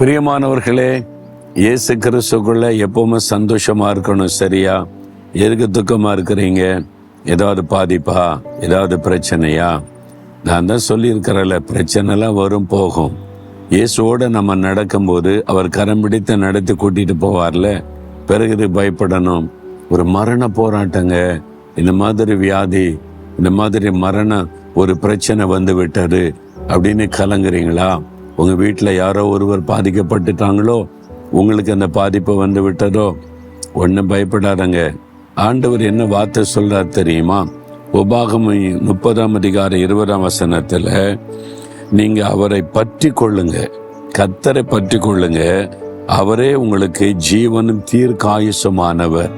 பிரியமானவர்களே இயேசு கிறிஸ்துக்குள்ள எப்பவுமே சந்தோஷமா இருக்கணும் சரியா? எதுக்கு துக்கமா இருக்கிறீங்க? ஏதாவது பாதிப்பா? ஏதாவது பிரச்சனையா? நான் தான் சொல்லியிருக்கிறேன்ல பிரச்சனைலாம் வரும் போகும். இயேசுவோட நம்ம நடக்கும்போது அவர் கரம் பிடித்து நடத்தி கூட்டிட்டு போவார்ல. பிறகு இது பயப்படணும். ஒரு மரண போராட்டங்க. இந்த மாதிரி வியாதி இந்த மாதிரி மரண ஒரு பிரச்சனை வந்து விட்டது அப்படின்னு கலங்குறீங்களா? உங்கள் வீட்டில் யாரோ ஒருவர் பாதிக்கப்பட்டுட்டாங்களோ உங்களுக்கு அந்த பாதிப்பு வந்து விட்டதோ ஒன்றும் பயப்படாதங்க. ஆண்டவர் என்ன வார்த்தை சொல்கிறார் தெரியுமா? உபாகம முப்பதாம் அதிகாரம் இருபதாம் வசனத்தில் நீங்கள் அவரை பற்றி கொள்ளுங்க கத்தரை பற்றி கொள்ளுங்க அவரே உங்களுக்கு ஜீவனும் தீர்க்காயுசமானவர்.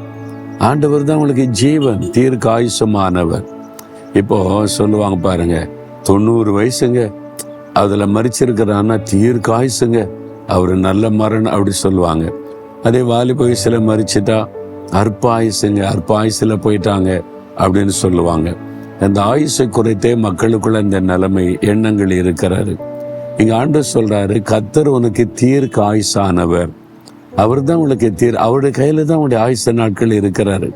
ஆண்டவர் தான் உங்களுக்கு ஜீவன் தீர்க்காயுசமானவர். இப்போ சொல்லுவாங்க பாருங்க தொண்ணூறு வயசுங்க. அதில் மறிச்சிருக்கிறான்னா தீர்க்காயுசுங்க அவர் நல்ல மரணம் அப்படி சொல்லுவாங்க. அதே வாலிப வயசில் மறிச்சிட்டா அற்ப ஆயுசுங்க அற்ப போயிட்டாங்க அப்படின்னு சொல்லுவாங்க. அந்த ஆயுசை குறைத்தே மக்களுக்குள்ள இந்த நிலைமை எண்ணங்கள் இருக்கிறாரு இங்கே ஆண்டு சொல்கிறாரு கத்தர் உனக்கு தீர்க்க ஆயுசானவர் அவர் தான் உங்களுக்கு தீர். அவருடைய கையில் தான் உங்களுடைய ஆயுச நாட்கள் இருக்கிறாரு.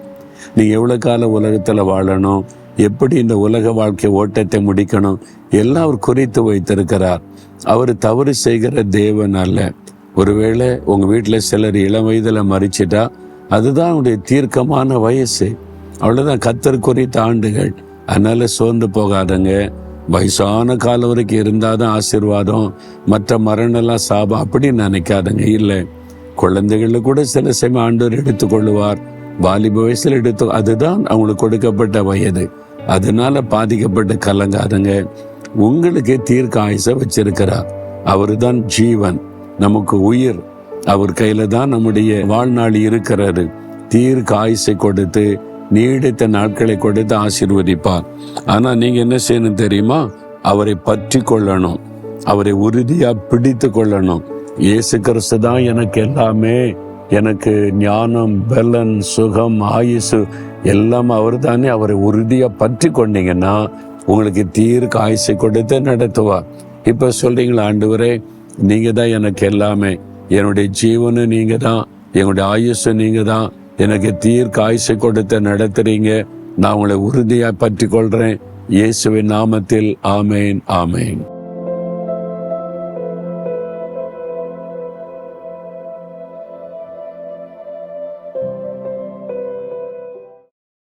நீ எவ்வளோ காலம் உலகத்தில் வாழணும்? எப்படி இந்த உலக வாழ்க்கை ஓட்டத்தை முடிக்கணும்? எல்லாம் அவர் குறித்து வைத்திருக்கிறார். அவர் தவறு செய்கிற தேவன் அல்ல. ஒருவேளை உங்கள் வீட்டில் சிலர் இளம் வயதில் மறிச்சிட்டா அதுதான் அவனுடைய தீர்க்கமான வயசு. அவ்வளோதான் கத்தர் குறித்த ஆண்டுகள். அதனால் சோர்ந்து போகாதங்க. வயசான காலம் வரைக்கும் இருந்தாதான் ஆசீர்வாதம். மற்ற மரணம்லாம் சாபம் அப்படின்னு நினைக்காதங்க இல்லை. குழந்தைகளை கூட சில சமயம் ஆண்டவர் எடுத்துக்கொள்ளுவார். வாலிப வயசில் எடுத்து அதுதான் அவங்களுக்கு கொடுக்கப்பட்ட வயது. அதனால பாதிக்கப்பட்டு கலங்காதங்க. உங்களுக்கு தீர்க்க ஆயுச வச்சிருக்கிறார். அவர்தான் ஜீவன் நமக்கு உயிர். அவர் கையில தான் நம்முடைய வாழ்நாள் இருக்கிறாரு தீர்க்க ஆயுசை கொடுத்து நீடித்த நாட்களை கொடுத்து ஆசீர்வதிப்பார். ஆனா நீங்க என்ன செய்யணும் தெரியுமா? அவரை பற்றி கொள்ளணும். அவரை உறுதியா பிடித்து கொள்ளணும். இயேசு கிறிஸ்து தான் எனக்கு எல்லாமே. எனக்கு ஞானம் பலன் சுகம் ஆயுசு எல்லாம் அவர் தானே அவரை உறுதியாக பற்றி கொண்டீங்கன்னா உங்களுக்கு தீர்க்க ஆயுசை கொடுத்து நடத்துவார். இப்போ சொல்கிறீங்களா ஆண்டவரே நீங்கள் தான் எனக்கு எல்லாமே. என்னுடைய ஜீவனு நீங்கள் தான் என்னுடைய ஆயுசு நீங்கள் தான் எனக்கு தீர்க்க ஆயுசை கொடுத்து நடத்துறீங்க. நான் உங்களை உறுதியாக பற்றி கொள்கிறேன் இயேசுவின் நாமத்தில் ஆமேன் ஆமேன்.